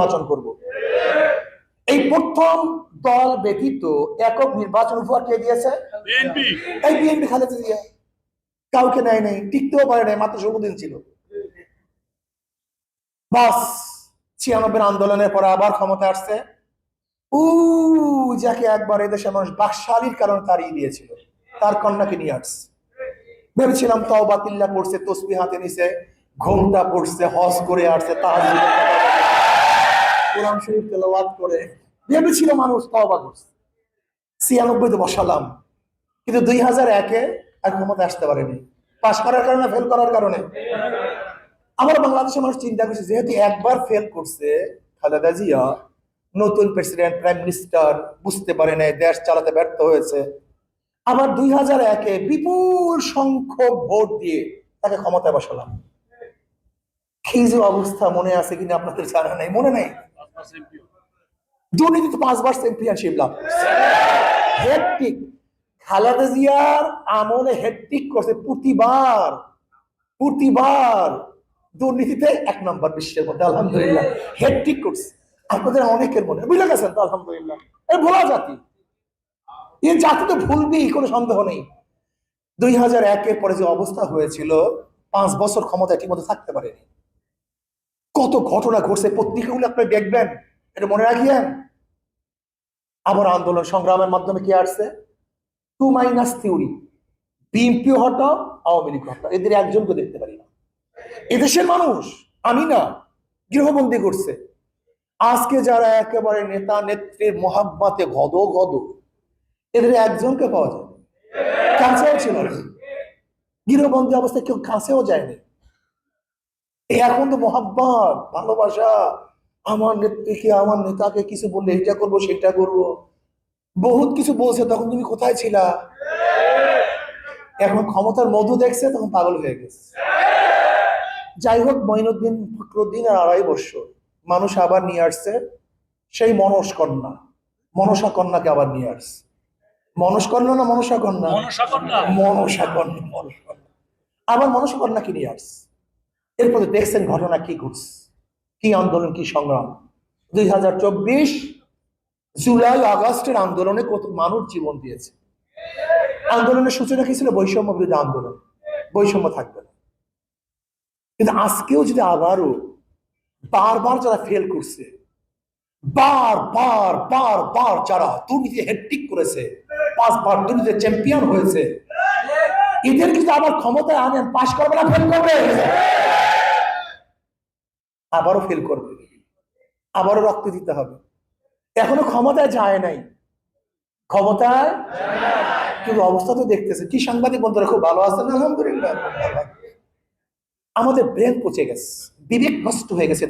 নির্বাচন করব। এই প্রথম দল ব্যতীত একক নির্বাচন উপহার কে দিয়েছে? এই বিএনপি খালেদা জিয়া। কাউকে নেয় নাই টিকতেও পারে নাই মাত্র ষোলো দিন ছিল। বাস ছিয়ানব্বই আন্দোলনের পরে আবার ক্ষমতা আসছে। উ যাকে একবার এদেশের মানুষ বাকশালীর কারণে তাড়িয়ে দিয়েছিল তার কন্যাকে নিয়ে আসছে। ভেবেছিলাম তাও বাতিল্লা পড়ছে তসবি হাতে নিছে ঘোমটা পড়ছে হজ করে আসছে তাহাজ কোরআন শরীফ তেলাওয়াত করে। ভেবেছিল মানুষ তওবা করছে। ছিয়ানব্বইতে বসালাম। কিন্তু দুই হাজার একে আর ক্ষমতা আসতে পারেনি। পাশ করার কারণে ফেল করার কারণে। আমার বাংলাদেশের মানুষ চিন্তা করছে, যেহেতু একবার ফেল করছে, খালেদা জিয়া নতুন প্রেসিডেন্ট প্রাইম মিনিস্টার বুঝতে পারে নাই, দেশ চালাতে ব্যর্থ হয়েছে। আবার দুই হাজার একে বিপুল সংখ্যক ভোট দিয়ে তাকে ক্ষমতায় বসালাম। কি যে অবস্থা, মনে আছে কিনা আপনাদের জানা নাই, মনে নেই? দুর্নীতিতে পাঁচবার চ্যাম্পিয়নশিপ লাভ খালেদা জিয়ার আমলে করছে প্রতিবার। প্রতিবার। দুর্নীতিতে এক নম্বর বিশ্বের মধ্যে, আলহামদুলিল্লাহ। করছে। আপনাদের অনেকের মনে বুঝে গেছেন তো, আলহামদুলিল্লাহ। এ ভোলা জাতি। এই জাতি তো ভুলবেই কোনো সন্দেহ নেই। দুই হাজার একের পরে যে অবস্থা হয়েছিল, পাঁচ বছর ক্ষমতা ঠিকমতো থাকতে পারেনি। কত ঘটনা ঘটছে পত্রিকাগুলো আপনি দেখবেন, এটা মনে রাখিয়েন আবার আন্দোলন সংগ্রামের মাধ্যমে কি আসছে? টু মাইনাস থিওরি বিএনপিও হটাও আওয়ামী লীগ হটাও এদের একজনকে দেখতে পারি না। এদেশের মানুষ, আমি না, গৃহবন্দী করছে। আজকে যারা একেবারে নেতা নেত্রীর মহাব্বাতে গদ গদ, এদের একজনকে পাওয়া যায় কাছেও ছিল গৃহবন্দী অবস্থায় কেউ কাছেও যায়নি। এই এখন তো মহাব্বাত ভালোবাসা। আমার নেত্রীকে আমার নেতাকে কিছু বললে এটা করব সেটা করব। বহুত কিছু বলছে তখন তুমি কোথায় ছিলা? এখন ক্ষমতার মধু দেখছে তখন পাগল হয়ে গেছে। যাই হোক মঈনুদ্দিন ফখরুদ্দিন আর আড়াই বছর। মানুষ আবার নিয়ে আসছে সেই মনস কন্যা। মনসা কন্যাকে আবার নিয়ে আসছে। মনস কন্যা না মনসা কন্যা? মনসা কন্যা। মনসা কন্যা মনসা কন্যা। আবার মনসা কন্যাকে নিয়ে আসছে। এরপরে দেখছেন ঘটনা কি ঘটছে? কি আন্দোলন, কি সংগ্রাম? দুই হাজার চব্বিশ জুলাই, আগস্টের আন্দোলনে কত মানুষ জীবন দিয়েছে। আন্দোলনের সূচনা কি ছিল? বৈষম্য বিরোধী আন্দোলন। বৈষম্য থাকবে না। কিন্তু আজকেও যদি আবারও বারবার যারা ফেল করছে, বার বার বার বার যারা দুর্নীতি হেডটিক করেছে, পাঁচবার দুর্নীতি চ্যাম্পিয়ন হয়েছে এদের কিন্তু আবার ক্ষমতায় আনেন, পাশ করবে না ফেল করবে? আবারও ফেল করবে। আবারও রক্ত দিতে হবে। এখনও ক্ষমতায় যায় নাই। ক্ষমতায় কিন্তু অবস্থা তো দেখতেছে। কি সাংবাদিক বন্ধুরা, খুব ভালো আছেন? আলহামদুলিল্লাহ আমাদের ব্রেন পচে গেছে। বিবেক নষ্ট হয়ে গেছে